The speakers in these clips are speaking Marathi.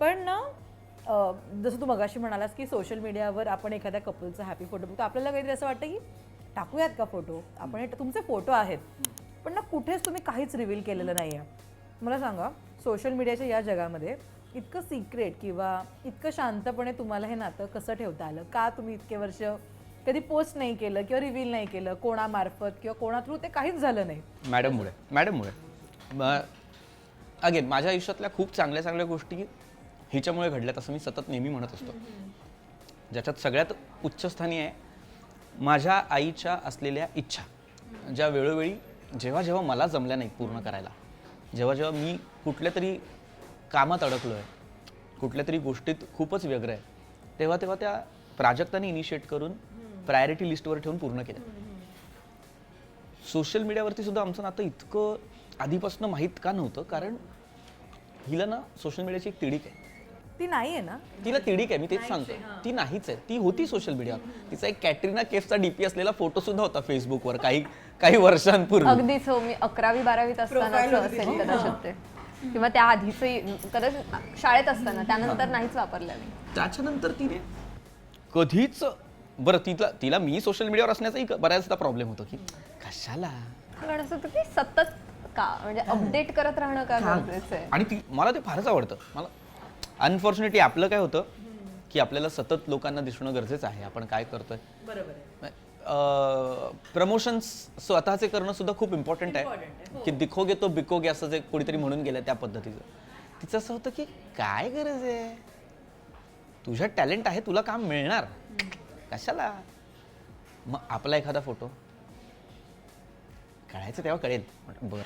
पण ना जसं तू मगाशी म्हणालास की सोशल मीडियावर आपण एखाद्या कपलचा हॅपी फोटो बघतो आपल्याला काहीतरी असं वाटतं की टाकूयात का फोटो आपण हे तुमचे फोटो आहेत. पण ना कुठेच तुम्ही काहीच रिव्हील केलेलं नाही आहे मला सांगा सोशल मीडियाच्या या जगामध्ये इतकं सिक्रेट किंवा इतकं शांतपणे तुम्हाला हे नातं कसं ठेवता आलं? का तुम्ही इतके वर्ष कधी पोस्ट नाही केलं किंवा रिव्हील नाही केलं कोणामार्फत किंवा कोणा थ्रू ते काहीच झालं नाही? मॅडममुळे मॅडममुळे अगेन माझ्या आयुष्यातल्या खूप चांगल्या चांगल्या गोष्टी हिच्यामुळे घडल्यात असं मी सतत नेहमी म्हणत असतो. ज्याच्यात सगळ्यात उच्चस्थानी आहे माझ्या आईच्या असलेल्या इच्छा. ज्या वेळोवेळी जेव्हा जेव्हा मला जमल्या नाही पूर्ण करायला जेव्हा जेव्हा मी कुठल्या तरी कामात अडकलो आहे कुठल्या तरी गोष्टीत खूपच व्यग्र आहे तेव्हा तेव्हा त्या प्राजक्ताने इनिशिएट करून प्रायोरिटी लिस्टवर ठेवून पूर्ण केलं. सोशल मीडियावरती सुद्धा आमचं नातं इतकं आधीपासून माहीत का नव्हतं? कारण हिला ना सोशल मीडियाची एक तिडीक आहे. ती नाही आहे ना? तिला तिडीक आहे मी तेच सांगतो ती नाहीच आहे. ती होती सोशल मीडियावर तिचा एक कॅटरीना केफचा डीपी असलेला फोटो सुद्धा होता फेसबुकवर काही काही वर्षांपूर्वी. अगदीच हो मी अकरावी बारावीत असतानाच असेल कदाचित ते. किंवा त्या आधीच कदाचित शाळेत असताना त्यानंतर नाहीच वापरलं मी. त्याच्यानंतर तिने कधीच बरं तिला तिला मी सोशल मीडियावर असण्याचाही क- बऱ्याचदा प्रॉब्लेम होतो की कशाला? कारण असं की सतत का? म्हणजे अपडेट करत राहणं का गरजेचं आहे? आणि ती मला ते फारच आवडतं. मला अनफॉर्च्युनेटली आपलं काय होतं की आपल्याला सतत लोकांना दिसणं गरजेचं आहे. आपण काय करतोय? बरोबर आहे. प्रमोशन्स स्वतःचे करणं सुद्धा खूप इम्पॉर्टंट आहे. की दिखोगे तो बिकोगे असं जे कोणीतरी म्हणून गेलं त्या पद्धतीचं. तिचं असं होतं की काय गरज आहे? तुझ्यात टॅलेंट आहे तुला काम मिळणार. कशाला? मग आपला एखादा फोटो. कळायचं तेव्हा कळेल. बरं.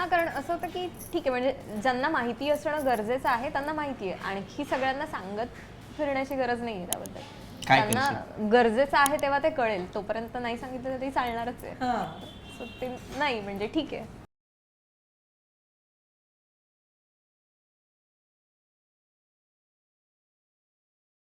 हा कारण असं होतं की ठीक आहे म्हणजे ज्यांना माहिती असणं गरजेचं आहे त्यांना माहिती आहे. आणखी सगळ्यांना सांगत फिरण्याची गरज नाही आहे त्याबद्दल. काय त्यांना गरजेचं आहे तेव्हा ते कळेल. तोपर्यंत नाही सांगितलं तरी चालणारच आहे. हां. So ते नाही म्हणजे ठीक आहे.